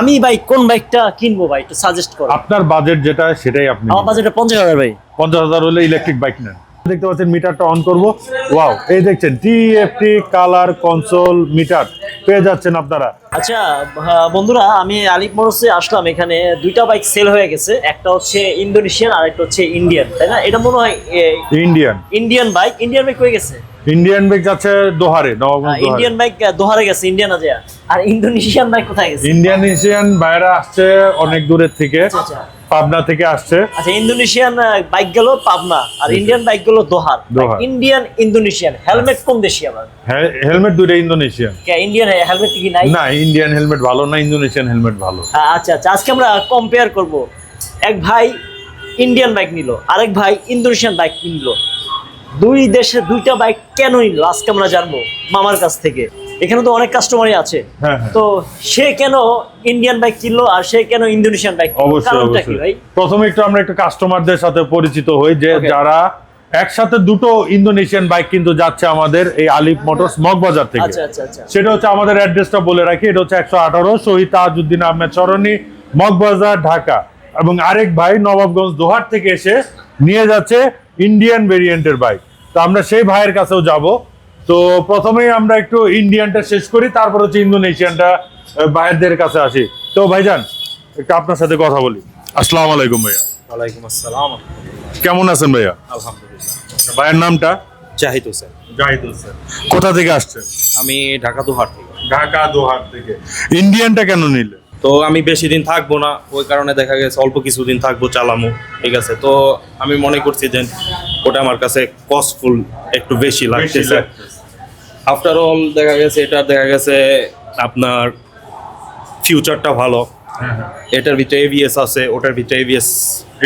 আমি ভাই কোন বাইকটা কিনবো ভাই? একটু সাজেস্ট করো। আপনার বাজেট যেটা সেটাই আপনি আমার বাজেটটা পঞ্চাশ হাজার ভাই। পঞ্চাশ হাজার হলে ইলেকট্রিক বাইক নেন। দেখতে পাচ্ছেন মিটারটা অন করব। ওয়াও এই দেখছেন টিএফটি কালার কনসোল মিটার পেয়ে যাচ্ছেন আপনারা। আচ্ছা বন্ধুরা আমি আলিপ মোটরসে আসলাম এখানে। দুইটা বাইক সেল হয়ে গেছে। একটা হচ্ছে ইন্দোনেশিয়ান আর একটা হচ্ছে ইন্ডিয়ান তাই না? এটা মনে হয় Indian Indian bike Indian bike হয়ে গেছে? ইন্ডিয়ান বাইক যাচ্ছে দোহারে ইন্ডিয়ান বাইক দোহারে। গেছে ইন্ডিয়ান আছে আর ইন্দোনেশিয়ান বাইক কোথায় গেছে? ইন্ডিয়ান এশিয়ান বাইরে আসছে অনেক দূরের থেকে আচ্ছা, আচ্ছা। পাবনা থেকে আসছে। আচ্ছা ইন্দোনেশিয়ান বাইক গেল পাবনা আর ইন্ডিয়ান বাইক গেল দোহার। ইন্ডিয়ান ইন্দোনেশিয়ান হেলমেট কোন দেশি আবার? হেলমেট দুইটা ইন্দোনেশিয়ান কে ইন্ডিয়ান হেলমেট কি নাই? না ইন্ডিয়ান হেলমেট ভালো না ইন্দোনেশিয়ান হেলমেট ভালো। আচ্ছা আচ্ছা আজকে আমরা কম্পেয়ার করব। এক ভাই ইন্ডিয়ান বাইক নিল আরেক ভাই ইন্দোনেশিয়ান বাইক নিল দুই দেশে দুইটা বাইক কেন নিল আজকে আমরা জানব? মামার কাছ থেকে। এখানে তো অনেক কাস্টমারই আছে। হ্যাঁ, হ্যাঁ। তো সে কেন ইন্ডিয়ান বাইক কিনলো আর সে কেন ইন্দোনেশিয়ান বাইক অবশ্যই অবশ্যই। প্রথমে একটু আমরা একটু কাস্টমারদের সাথে পরিচিত হই যে যারা একসাথে দুটো ইন্দোনেশিয়ান বাইক কিন্তু যাচ্ছে আমাদের এই আলিফ মোটরস মগবাজার থেকে। আচ্ছা আচ্ছা আচ্ছা। সেটা হচ্ছে আমাদের অ্যাড্রেসটা বলে রাখি এটা হচ্ছে একশো আঠারো শহীদ তাজউদ্দিন আহমেদ সরণি মগবাজার ঢাকা। এবং আরেক ভাই নবাবগঞ্জ দোহার থেকে এসে নিয়ে যাচ্ছে ইন্ডিয়ান ভেরিয়েন্টের বাইক তো আমরা সেই ভাইয়ের কাছেও যাব। তো প্রথমেই আমরা একটু ইন্ডিয়ানটা শেষ করি তারপর হচ্ছে ইন্দোনেশিয়ানটা আহ, ভাইয়েরদের কাছে আসি। তো ভাইজান একটু আপনার সাথে কথা বলি। আসসালামু আলাইকুম ভাইয়া। ওয়ালাইকুম আসসালাম। কেমন আছেন ভাইয়া? আলহামদুলিল্লাহ। ভাইয়ের নামটা? জাহিদ হোসেন। জাহিদ হোসেন। কোথা থেকে আসছেন? আমি ঢাকা দুহার থেকে। ঢাকা দোহার থেকে। ইন্ডিয়ানটা কেন নিলে তো আমি বেশি দিন থাকব না ওই কারণে দেখা গেছে অল্প কিছুদিন থাকব চালামো ঠিক আছে? তো আমি মনে করছি যে ওটা আমার কাছে কস্টফুল একটু বেশি লাগতেছে। আফটার অল দেখা গেছে এটা দেখা গেছে আপনার ফিউচারটা ভালো। এটার ভিতরে এভিএস আছে ওটার ভিতরে এভিএস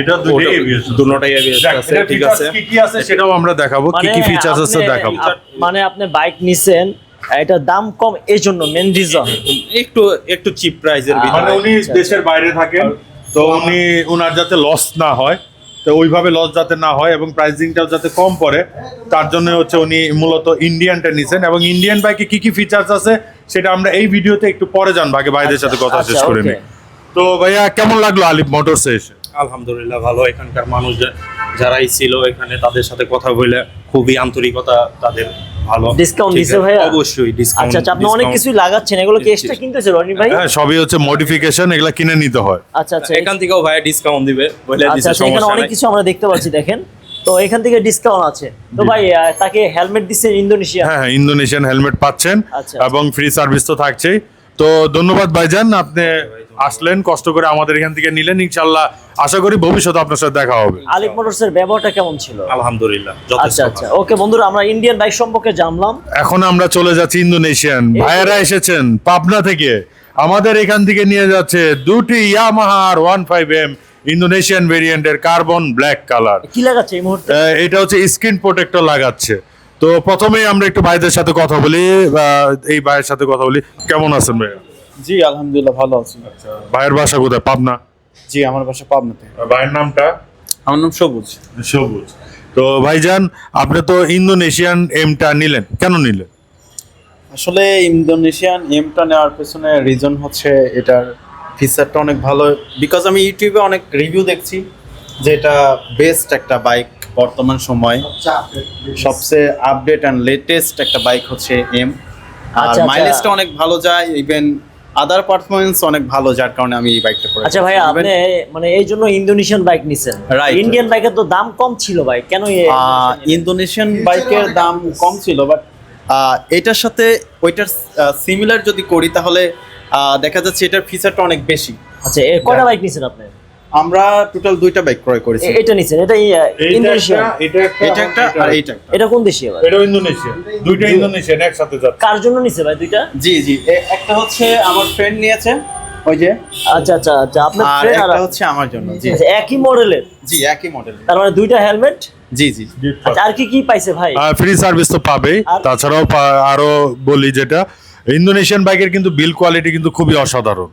এটা দুটোই ABS আছে। দুটোটাই এভিএস আছে ঠিক আছে? কি কি আছে সেটাও আমরা দেখাবো কি কি ফিচার্স আছে দেখাবো। মানে আপনি বাইক নিছেন এটার দাম কম এই জন্য মেন রিজন একটু একটু চিপ প্রাইসের মানে উনি দেশের বাইরে থাকেন তো উনি উনার যাতে লস না হয় তো ওইভাবে লস যাতে না হয় এবং প্রাইসিংটাও যাতে কম পড়ে তার জন্য হচ্ছে উনি মূলত ইন্ডিয়ানটা নিছেন। এবং ইন্ডিয়ান বাইকে কি কি ফিচার্স আছে সেটা আমরা এই ভিডিওতে একটু পরে জানব আগে ভাইদের সাথে কথা আচ্ছা, শেষ করে. নিই। তো ভাইয়া কেমন লাগল আলিফ মোটরসে এসে? আলহামদুলিল্লাহ ভালো। এখানকার মানুষ যারাই ছিল এখানে তাদের সাথে কথা বলে খুবই আন্তরিকতা তাদের ভালো। ঠিক দিছে? ভাইয়া? অবশ্যই ডিসকাউন্ট আচ্ছা আচ্ছা আপনি অনেক কিছুই লাগাচ্ছেন। এগুলো কি এক্সট্রা কিনতেছে রনি ভাই? হ্যাঁ সবই হচ্ছে মডিফিকেশন এগুলা কিনে নিতে হয়। আচ্ছা আচ্ছা। এখান থেকেও ভাইয়া ডিসকাউন্ট দিবে বলে আচ্ছা দিছে আচ্ছা এখানে অনেক কিছু আমরা দেখতে পাচ্ছি দেখেন। তো এখান থেকে ডিসকাউন্ট আছে। তো ভাই তাকে হেলমেট দিচ্ছে ইন্দোনেশিয়া। হ্যাঁ হ্যাঁ ইন্দোনেশিয়ান হেলমেট পাচ্ছেন আচ্ছা, এবং ফ্রি সার্ভিস তো থাকছেই। তো ধন্যবাদ ভাইজান আপনি আসলেন কষ্ট করে আমাদের এখান থেকে নিলেন। ইনশাল্লাহ আশা করি ভবিষ্যতে আপনার সাথে দেখা হবে। আলিফ মোটরসের ব্যবহারটা কেমন ছিল? আলহামদুলিল্লাহ যথেষ্ট আচ্ছা আচ্ছা ওকে বন্ধুরা আমরা ইন্ডিয়ান বাইক সম্পর্কে জানলাম। এখন আমরা চলে যাচ্ছি ইন্দোনেশিয়ান। ভাইয়েরা এসেছেন পাবনা থেকে। আমাদের এখান থেকে নিয়ে যাচ্ছে দুটি ইয়ামাহার ওয়ান ফাইভ এম ইন্দোনেশিয়ান ভেরিয়েন্টের কার্বন ব্ল্যাক কালার কি লাগাচ্ছে এই মুহূর্তে? এটা হচ্ছে স্ক্রিন প্রোটেক্টর লাগাচ্ছে। তো প্রথমেই আমরা একটু ভাইদের সাথে কথা বলি এই ভাইয়ের সাথে কথা বলি। কেমন আছেন ভাইয়া? জি আলহামদুলিল্লাহ ভালো আছি। ভাইয়ের বাসা কোথায়? পাবনা? জি আমার বাসা পাবনাতে। ভাইয়ের নামটা? আমার নাম সবুজ। সবুজ। তো ভাইজান আপনি তো ইন্দোনেশিয়ান এমটা নিলেন। কেন নিলেন? আসলে ইন্দোনেশিয়ান এমটা নেওয়ার পেছনে রিজন হচ্ছে এটার ফিচারটা অনেক ভালো। বিকজ আমি ইউটিউবে অনেক রিভিউ দেখছি যে এটা বেস্ট একটা বাইক বর্তমান সময় সবচেয়ে আপডেট অ্যান্ড লেটেস্ট একটা বাইক হচ্ছে এম আর আচ্ছা, আচ্ছা। মাইলেজটা অনেক ভালো যায় ইভেন আদার পারফরমেন্স অনেক ভালো যার কারণে আমি এই বাইকটা করে আচ্ছা ভাই আপনি মানে এই জন্য ইন্দোনেশিয়ান বাইক নিছেন. ইন্ডিয়ান বাইকের তো দাম কম ছিল ভাই কেন ইন্দোনেশিয়ান বাইকের দাম কম ছিল বাট এটার সাথে ওইটার সিমিলার যদি করি তাহলে দেখা যাচ্ছে এটার ফিচারটা অনেক বেশি। আচ্ছা এ কয়টা বাইক নিছেন আপনি? আমরা টোটাল দুইটা বাইক ক্রয় করেছি। এটা নিছেন এটা ইন্দোনেশিয়া। এটা একটা এটা একটা আর এইটা এটা কোন দেশি আবার এটা ইন্দোনেশিয়ান দুইটা ইন্দোনেশিয়ান একসাথে যাচ্ছে। কার জন্য নিছে ভাই দুইটা? জি জি। একটা হচ্ছে আমার ফ্রেন্ড নিয়েছে ওই যে। আচ্ছা আচ্ছা আচ্ছা আপনার friend আর একটা হচ্ছে আমার জন্য জি। আচ্ছা, একই মডেলের জি একই মডেল তার মানে দুইটা হেলমেট জি জি। আচ্ছা আর কি কি পাইছে ভাই? ফ্রি সার্ভিস তো পাবেই। আর- তাছাড়াও আরও বলি যেটা ইন্দোনেশিয়ান বাইকের কিন্তু বিল কোয়ালিটি কিন্তু খুবই অসাধারণ।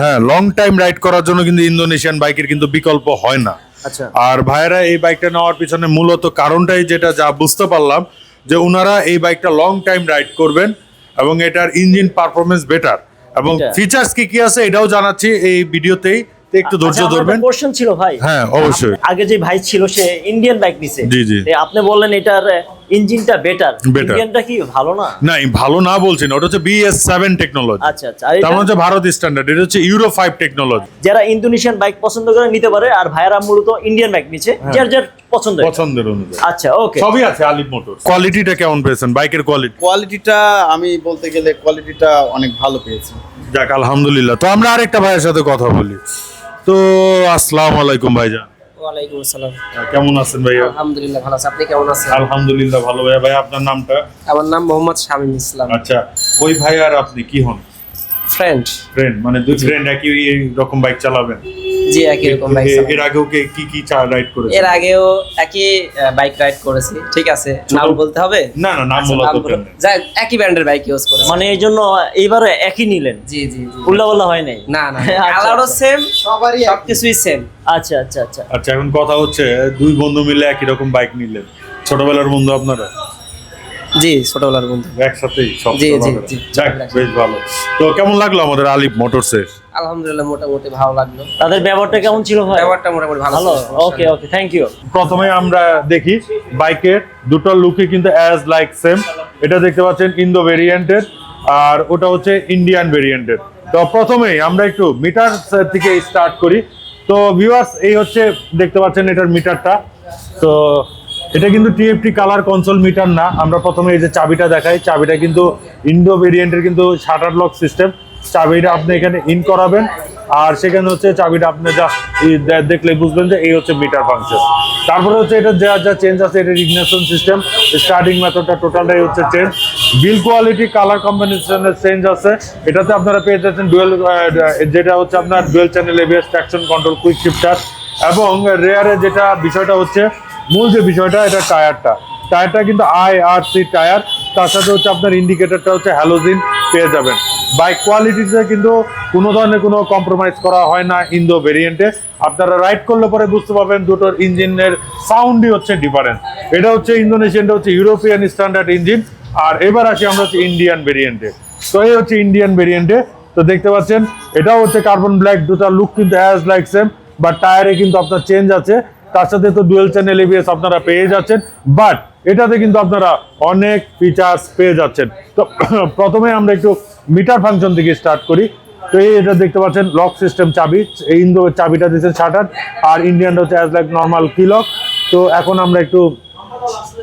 হ্যাঁ লং টাইম রাইড করার জন্য কিন্তু ইন্দোনেশিয়ান বাইকের কিন্তু বিকল্প হয় না। আচ্ছা। আর ভাইয়েরা এই বাইকটা নেওয়ার পিছনে মূলত কারণটাই যেটা যা বুঝতে পারলাম যে ওনারা এই বাইকটা লং টাইম রাইড করবেন এবং এটার ইঞ্জিন পারফরমেন্স বেটার এবং। ফিচার্স কি কি আছে এটাও জানাচ্ছি এই ভিডিওতেই একটু ধৈর্য ধরবেন। কোশ্চেন ছিল ভাই। হ্যাঁ, অবশ্যই। আগে যে ভাই ছিল সে ইন্ডিয়ান বাইক নিছে। জি, জি। আপনি বললেন এটার ইঞ্জিনটা বেটার। ইন্ডিয়ানটা কি ভালো না? না ভালো না বলছি না ওটা হচ্ছে টেকনোলজি আচ্ছা আচ্ছা তার মানে হচ্ছে ভারত স্ট্যান্ডার্ড এটা হচ্ছে ইউরো ফাইভ টেকনোলজি যারা ইন্দোনেশিয়ান বাইক পছন্দ করে নিতে পারে আর ভাইয়ারা মূলত ইন্ডিয়ান বাইক হ্যাঁ। যার যার পছন্দ পছন্দের অনুযায়ী। আচ্ছা ওকে সবই আছে আলিফ মোটর কোয়ালিটিটা কেমন পেয়েছেন? বাইকের কোয়ালিটি কোয়ালিটিটা আমি বলতে গেলে কোয়ালিটিটা অনেক ভালো পেয়েছি। যাক আলহামদুলিল্লাহ। তো আমরা আরেকটা ভাইয়ের সাথে কথা বলি। তো আসসালামু আলাইকুম ভাইজান। ওয়ালাইকুম আসসালাম। কেমন আছেন ভাইয়া? আলহামদুলিল্লাহ ভালো আছে। আপনি কেমন আছেন? আলহামদুলিল্লাহ ভালো ভাইয়া। ভাই আপনার নামটা? আমার নাম মোহাম্মদ শামীম ইসলাম। আচ্ছা ওই ভাই আর আপনি কি হন? ফ্রেন্ড ফ্রেন্ড মানে দুই ফ্রেন্ড একই রকম বাইক চালাবেন? জি একই রকম বাইক এর আগেও কে- কি কি চা রাইড করেছেন এর আগেও একই বাইক রাইড করেছি ঠিক আছে? নাম বলতে হবে? না না নাম আচ্ছা, বলা দরকার একই ব্র্যান্ডের বাইক ইউজ করেছি। মানে এই জন্য এইবারে একই নিলেন? জি জি জি। উল্লা হয় নাই? না না আচ্ছা, কালারও আচ্ছা। সেম সবারই সবকিছুই সেম আচ্ছা আচ্ছা আচ্ছা। আচ্ছা এখন কথা হচ্ছে দুই বন্ধু মিলে একই রকম বাইক নিলেন। ছোটবেলার বন্ধু আপনারা? জি ছোটবেলার বন্ধু। একসাথেই সব জি, জি, জি, যাক বেশ ভালো। তো কেমন লাগল আমাদের আলিফ মোটরসের আলহামদুলিল্লাহ মোটামুটি ভালো লাগল। তাদের ব্যবহারটা কেমন ছিল ভাই? ব্যাপারটা মোটামুটি ভালো ওকে ওকে থ্যাংক ইউ প্রথমে আমরা দেখি বাইকের দুটো লুকই কিন্তু অ্যাজ লাইক সেম এটা দেখতে পাচ্ছেন ইন্দো ভেরিয়েন্টের আর ওটা হচ্ছে ইন্ডিয়ান ভেরিয়েন্টের তো প্রথমেই আমরা একটু মিটার থেকে স্টার্ট করি। তো ভিউয়ার্স এই হচ্ছে দেখতে পাচ্ছেন এটার মিটারটা তো এটা কিন্তু টিএফটি কালার কনসোল মিটার না। আমরা প্রথমে এই যে চাবিটা দেখাই, চাবিটা কিন্তু ইন্ডো ভেরিয়েন্টের কিন্তু শাটার লক সিস্টেম চাবিটা আপনি এখানে ইন করাবেন, আর সেখানে হচ্ছে চাবিটা আপনি যা দেখলে বুঝবেন যে এই হচ্ছে মিটার ফাংশন তারপরে হচ্ছে এটা যা যা চেঞ্জ আছে, এটা ইগনিশন সিস্টেম স্টার্টিং মেথডটা টোটালটাই হচ্ছে চেঞ্জ বিল কোয়ালিটি কালার কম্বিনেশনের চেঞ্জ আছে। এটাতে আপনারা পেয়ে যাচ্ছেন ডুয়েল যেটা হচ্ছে আপনার dual channel ABS traction control quick shifter এবং রেয়ারে যেটা বিষয়টা হচ্ছে মূল যে বিষয়টা, এটা টায়ারটা। টায়ারটা কিন্তু আই আর সি টায়ার, তার সাথে হচ্ছে আপনার ইন্ডিকেটারটা হচ্ছে হ্যালোজিন পেয়ে যাবেন। বাইক কোয়ালিটিতে কিন্তু কোনো ধরনের কোনো কম্প্রোমাইজ করা হয় না ইন্দো ভেরিয়েন্টে আপনারা রাইড করলে পরে বুঝতে পারবেন দুটোর ইঞ্জিনের সাউন্ডই হচ্ছে ডিফারেন্স এটা হচ্ছে ইন্দোনেশিয়ানটা হচ্ছে ইউরোপিয়ান স্ট্যান্ডার্ড ইঞ্জিন আর এবার আসি আমরা হচ্ছে ইন্ডিয়ান ভেরিয়েন্টে তো এই হচ্ছে ইন্ডিয়ান ভেরিয়েন্টে তো দেখতে পাচ্ছেন, এটাও হচ্ছে কার্বন ব্ল্যাক দুটার লুক কিন্তু অ্যাজ লাইক সেম বা টায়ারে কিন্তু আপনার চেঞ্জ আছে। তার সাথে তো ডুয়েল চ্যানেল এবিএস আপনারা পেয়ে যাচ্ছেন বাট এটাতে কিন্তু আপনারা অনেক ফিচার্স পেয়ে যাচ্ছেন। তো প্রথমে আমরা একটু মিটার ফাংশন থেকে স্টার্ট করি। তো এই এটা দেখতে পাচ্ছেন লক সিস্টেম চাবি, এই ইন্দো চাবিটা দিচ্ছেন শাটার, আর ইন্ডিয়ানটা হচ্ছে অ্যাজ লাইক নর্মাল কি লক তো এখন আমরা একটু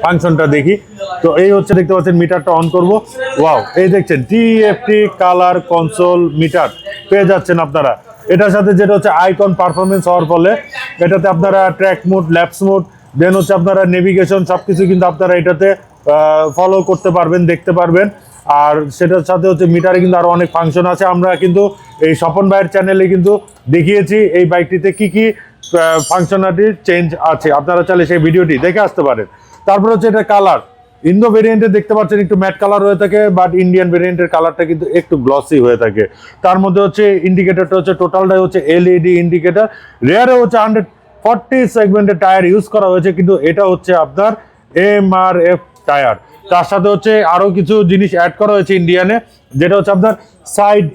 ফাংশনটা দেখি। তো এই হচ্ছে দেখতে পাচ্ছেন মিটারটা অন করব। ওয়াও এই দেখছেন টিএফটি কালার কনসোল মিটার পেয়ে যাচ্ছেন আপনারা। এটার সাথে যেটা হচ্ছে আইকন পারফরমেন্স হওয়ার ফলে এটাতে আপনারা track mode laps mode then হচ্ছে আপনারা নেভিগেশন সব কিছু কিন্তু আপনারা এটাতে ফলো করতে পারবেন, দেখতে পারবেন। আর সেটার সাথে হচ্ছে মিটারে কিন্তু আরও অনেক ফাংশন আছে। আমরা কিন্তু এই স্বপন ভাইয়ের চ্যানেলে কিন্তু দেখিয়েছি এই বাইকটিতে কি কি ফাংশনালিটি চেঞ্জ আছে। আপনারা চাইলে সেই ভিডিওটি দেখে আসতে পারেন। তারপর হচ্ছে এটা কালার ইন্দো ভেরিয়েন্টে দেখতে পাচ্ছেন একটু ম্যাট কালার হয়ে থাকে বাট ইন্ডিয়ান ভেরিয়েন্টের কালারটা কিন্তু একটু গ্লসি হয়ে থাকে। তার মধ্যে হচ্ছে ইন্ডিকেটারটা হচ্ছে টোটালটাই হচ্ছে এলইডি ইন্ডিকেটার রেয়ারে হচ্ছে হান্ড্রেড ফর্টি সেগমেন্টের টায়ার ইউজ করা হয়েছে, কিন্তু এটা হচ্ছে আপনার এম আর এফ টায়ার তার সাথে হচ্ছে আরও কিছু জিনিস অ্যাড করা হয়েছে ইন্ডিয়ানে যেটা হচ্ছে আপনার side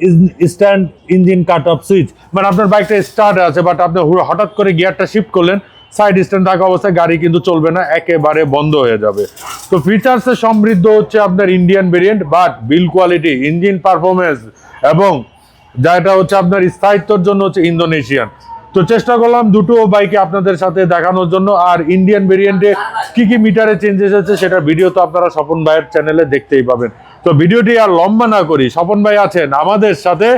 stand engine cut off switch মানে আপনার বাইকটা স্টার্ট আছে বাট আপনি হঠাৎ করে গিয়ারটা শিফট করলেন সাইড স্ট্যান্ড থাকা অবস্থায় গাড়ি কিন্তু চলবে না একেবারে বন্ধ হয়ে যাবে। তো ফিচার্সে সমৃদ্ধ হচ্ছে আপনার Indian variant but build quality engine performance এবং যেটা হচ্ছে আপনার স্থায়িত্বর জন্য হচ্ছে ইন্দোনেশিয়ান তো চেষ্টা করলাম দুটো বাইকে আপনাদের সাথে দেখানোর জন্য আর ইন্ডিয়ান ভেরিয়েন্টে কি কি মিটারে চেঞ্জেস আছে সেটা ভিডিও তো আপনারা স্বপন ভাইয়ের চ্যানেলে দেখতেই পাবেন। তো ভিডিওটি আর লম্বা না করি স্বপন ভাই আছেন আমাদের সাথে।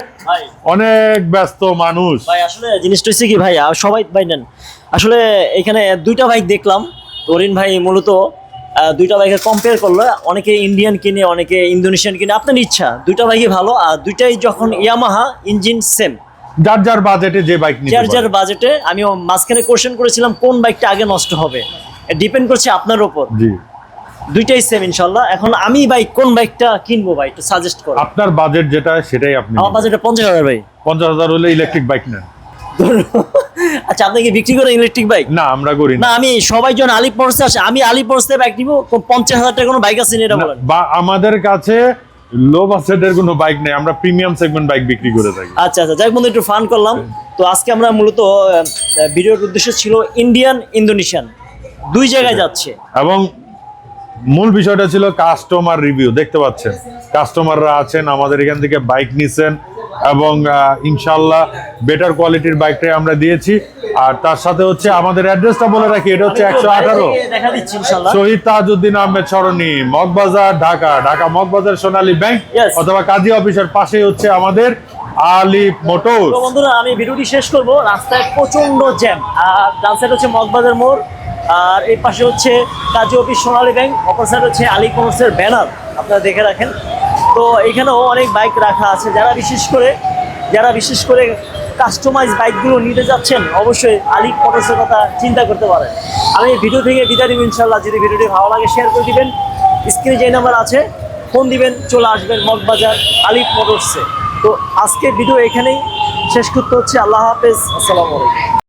অনেক ব্যস্ত মানুষ। ভাই আসলে জিনিসটা হচ্ছে কি ভাই সবাই ভাই নেন। আসলে এখানে দুইটা বাইক দেখলাম। তরিন ভাই মূলত দুইটা বাইকে কম্পেয়ার করল। অনেকে ইন্ডিয়ান কিনে অনেকে ইন্দোনেশিয়ান কিনে। আপনার ইচ্ছা দুইটা বাইকই ভালো আর দুইটাই যখন ইয়ামাহা ইঞ্জিন সেম যার যার বাজেটে যে বাইক যার যার বাজেটে আমি মাঝখানে কোশ্চেন করেছিলাম কোন বাইকটা আগে নষ্ট হবে। ডিপেন্ড করছে আপনার ওপর জি। দুইটাই সেম ইনশাল্লাহ এখন আমি বাইক কোন বাইকটা কিনবো ভাই? একটু সাজেস্ট করো। আপনার বাজেট যেটা সেটাই আপনি আমার বাজেটে পঞ্চাশ হাজার ভাই। পঞ্চাশ হাজার হলে ইলেকট্রিক বাইক নেন। আচ্ছা আপনি কি বিক্রি করেন ইলেকট্রিক বাইক না আমরা করি না। আমি সবাই যখন আলিপ পড়ছে আসে আমি আলিপ পড়তে বাইক নিবো পঞ্চাশ হাজার টাকা কোনো বাইক আছে এটা বলেন। বা আমাদের কাছে লো বাজেটের কোনো বাইক নেই আমরা প্রিমিয়াম সেগমেন্ট বাইক বিক্রি করে থাকি। আচ্ছা আচ্ছা যাই বন্ধু একটু ফান করলাম। তো আজকে আমরা মূলত ভিডিওর উদ্দেশ্য ছিল ইন্ডিয়ান ইন্দোনেশিয়ান দুই জায়গায় যাচ্ছে। এবং মূল বিষয়টা ছিল কাস্টমার রিভিউ দেখতে পাচ্ছেন। কাস্টমাররা আছেন আমাদের এখান থেকে বাইক নিছেন। এবং ইনশাল্লাহ বেটার কোয়ালিটির বাইকটাই আমরা দিয়েছি। আর তার সাথে হচ্ছে আমাদের অ্যাড্রেসটা বলে রাখি এটা হচ্ছে একশো আঠারো। শহীদ তাজউদ্দিন আহমেদ সরণি মগবাজার ঢাকা। ঢাকা মগবাজার সোনালী ব্যাংক অথবা কাজী অফিসের পাশেই হচ্ছে আমাদের আলিফ মোটর বন্ধুরা আমি ভিডিওটি শেষ করব। রাস্তায় প্রচণ্ড জ্যাম আর ডান সাইড হচ্ছে মগবাজার মোড়। আর এই পাশে হচ্ছে কাজী অফিস সোনালী ব্যাংক অপর সাইড হচ্ছে আলী কমার্সের ব্যানার আপনারা দেখে রাখেন। তো এখানেও অনেক বাইক রাখা আছে। যারা বিশেষ করে, যারা বিশেষ করে কাস্টমাইজ বাইকগুলো নিতে যাচ্ছেন, অবশ্যই আলী মোটরসের কথা চিন্তা করতে পারেন। আমি ভিডিও থেকে বিদায় দিব ইনশাল্লাহ যদি ভিডিওটি ভালো লাগে শেয়ার করে দিবেন। স্ক্রিনে যে নাম্বার আছে ফোন দিবেন, চলে আসবেন মগবাজার আলিফ মোটরসে। তো আজকের ভিডিও এখানেই শেষ করতে হচ্ছে। আল্লাহ হাফেজ। আসসালামু আলাইকুম।